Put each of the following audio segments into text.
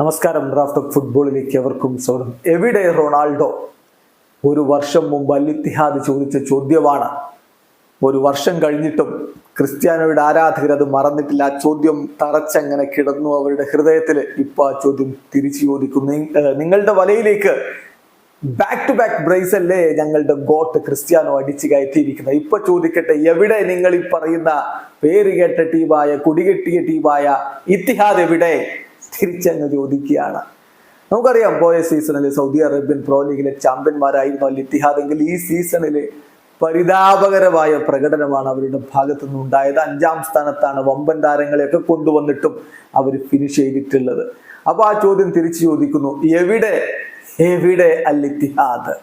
നമസ്കാരം. ഓഫ് ഫുട്ബോളിലേക്ക് എവർക്കും സ്വാഗതം. എവിടെ റൊണാൾഡോ? ഒരു വർഷം മുമ്പ് അൽ ഇത്തിഹാദ് ചോദിച്ച ചോദ്യമാണ്. ഒരു വർഷം കഴിഞ്ഞിട്ടും ക്രിസ്ത്യാനോയുടെ ആരാധകർ അത് മറന്നിട്ടില്ല. ആ ചോദ്യം തറച്ചങ്ങനെ കിടന്നു. അവരുടെ ഹൃദയത്തിൽ ഇപ്പൊ ആ ചോദ്യം തിരിച്ചു ചോദിക്കുന്നു. നിങ്ങളുടെ വലയിലേക്ക് ബാക്ക് ടു ബാക്ക് ബ്രേസ് അല്ലേ ഞങ്ങളുടെ ഗോട്ട് ക്രിസ്ത്യാനോ അടിച്ചു കയറ്റിയിരിക്കുന്നത്? ഇപ്പൊ ചോദിക്കട്ടെ എവിടെ നിങ്ങൾ ഈ പറയുന്ന പേര് കേട്ട ടീമായ കുടികെട്ടിയ ടീമായ ഇത്തിഹാദ് എവിടെ? തിരിച്ചങ്ങ് ചോദിക്കുകയാണ്. നമുക്കറിയാം പോയ സീസണിൽ സൗദി അറേബ്യൻ പ്രോ ലീഗിലെ ചാമ്പ്യന്മാരായിരുന്നു അൽ ഇത്തിഹാദ് എങ്കിൽ ഈ സീസണിൽ പരിതാപകരമായ പ്രകടനമാണ് അവരുടെ ഭാഗത്തു നിന്നുണ്ടായത്. അഞ്ചാം സ്ഥാനത്താണ് വമ്പൻ താരങ്ങളെയൊക്കെ കൊണ്ടുവന്നിട്ടും അവർ ഫിനിഷ് ചെയ്തിട്ടുള്ളത്. അപ്പൊ ആ ചോദ്യം തിരിച്ചു ചോദിക്കുന്നു എവിടെ എവിടെ അൽ ഇത്തിഹാദ്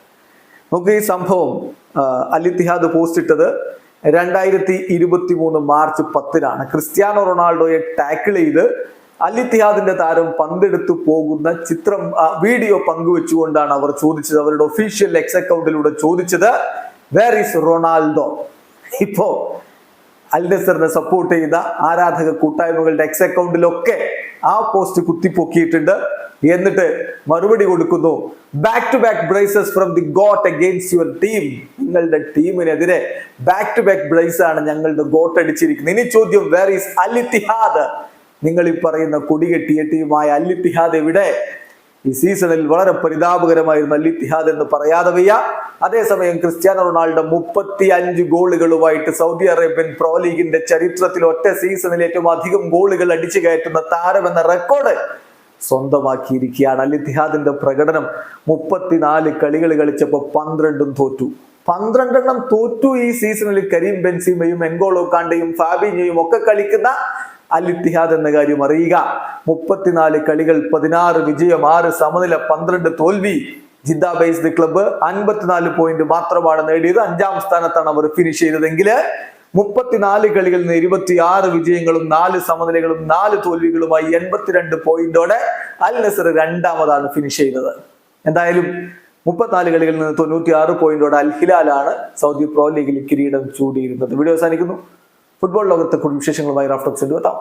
നമുക്ക് ഈ സംഭവം അൽ ഇത്തിഹാദ് പോസ്റ്റ് ഇട്ടത് രണ്ടായിരത്തി ഇരുപത്തി മൂന്ന് മാർച്ച് പത്തിനാണ്. ക്രിസ്ത്യാനോ റൊണാൾഡോയെ ടാക്കിൾ ചെയ്ത് അൽ ഇത്തിഹാദിന്റെ താരം പന്തെടുത്തു പോകുന്ന ചിത്രം വീഡിയോ പങ്കുവെച്ചുകൊണ്ടാണ് അവർ ചോദിച്ചത്. അവരുടെ ഒഫീഷ്യൽ എക്സ് അക്കൗണ്ടിലൂടെ ചോദിച്ചത് വേർ ഈസ് റൊണാൾഡോ ഇപ്പോ അൽ നസറിനെ സപ്പോർട്ട് ചെയ്ത ആരാധക കൂട്ടായ്മകളുടെ എക്സ് അക്കൗണ്ടിലൊക്കെ ആ പോസ്റ്റ് കുത്തിപ്പൊക്കിയിട്ടുണ്ട്. എന്നിട്ട് മറുപടി കൊടുക്കുന്നു back to back braces from the goat against your team നിങ്ങളുടെ ടീമിനെതിരെ ബാക്ക് ടു ബാക്ക് ബ്രൈസ് ആണ് ഞങ്ങളുടെ ഗോട്ട് അടിച്ചിരിക്കുന്നത്. ഇനി ചോദ്യം വേർ ഈസ് അൽ ഇത്തിഹാദ് നിങ്ങൾ ഈ പറയുന്ന കൊടികെട്ടിയ ടീമായ അൽ ഇത്തിഹാദ് എവിടെ? ഈ സീസണിൽ വളരെ പരിതാപകരമായിരുന്നു അൽ ഇത്തിഹാദ് എന്ന് പറയാതെ വയ്യ അതേസമയം ക്രിസ്ത്യാനോ റൊണാൾഡോ മുപ്പത്തി അഞ്ച് ഗോളുകളുമായിട്ട് സൗദി അറേബ്യൻ പ്രോ ലീഗിന്റെ ചരിത്രത്തിൽ ഒറ്റ സീസണിൽ ഏറ്റവും അധികം ഗോളുകൾ അടിച്ചു കയറ്റുന്ന താരമെന്ന റെക്കോർഡ് സ്വന്തമാക്കിയിരിക്കുകയാണ് അൽ ഇത്തിഹാദിന്റെ പ്രകടനം. മുപ്പത്തിനാല് കളികൾ കളിച്ചപ്പോൾ പന്ത്രണ്ടും തോറ്റു. പന്ത്രണ്ടെണ്ണം തോറ്റു ഈ സീസണിൽ കരീം ബെൻസിമയും എൻഗോളോ കാണ്ടയും ഫാബിഞ്ഞയും ഒക്കെ കളിക്കുന്ന അൽ ഇത്തിഹാദ് എന്ന കാര്യം അറിയുക. മുപ്പത്തിനാല് കളികൾ പതിനാറ് വിജയം ആറ് സമനില പന്ത്രണ്ട് തോൽവി. ജിദ്ദ ബേസ്ഡ് ക്ലബ്ബ് അൻപത്തിനാല് പോയിന്റ് മാത്രമാണ് നേടിയത്. അഞ്ചാം സ്ഥാനത്താണ് അവർ ഫിനിഷ് ചെയ്തതെങ്കിൽ മുപ്പത്തിനാല് കളികളിൽ നിന്ന് ഇരുപത്തിയാറ് വിജയങ്ങളും നാല് സമനിലകളും നാല് തോൽവികളുമായി എൺപത്തിരണ്ട് പോയിന്റോടെ അൽ നസർ രണ്ടാമതാണ് ഫിനിഷ് ചെയ്തത്. എന്തായാലും മുപ്പത്തിനാല് കളികളിൽ നിന്ന് തൊണ്ണൂറ്റി ആറ് പോയിന്റോടെ അൽ ഹിലാലാണ് സൗദി പ്രോ ലീഗിൽ കിരീടം ചൂടിയിരുന്നത്. വീഡിയോ അവസാനിക്കുന്നു. ഫുട്ബോൾ ലോകത്തെ കുടുംബ വിശേഷങ്ങളുമായി റാഫ്റ്റോക്സ് എത്താം.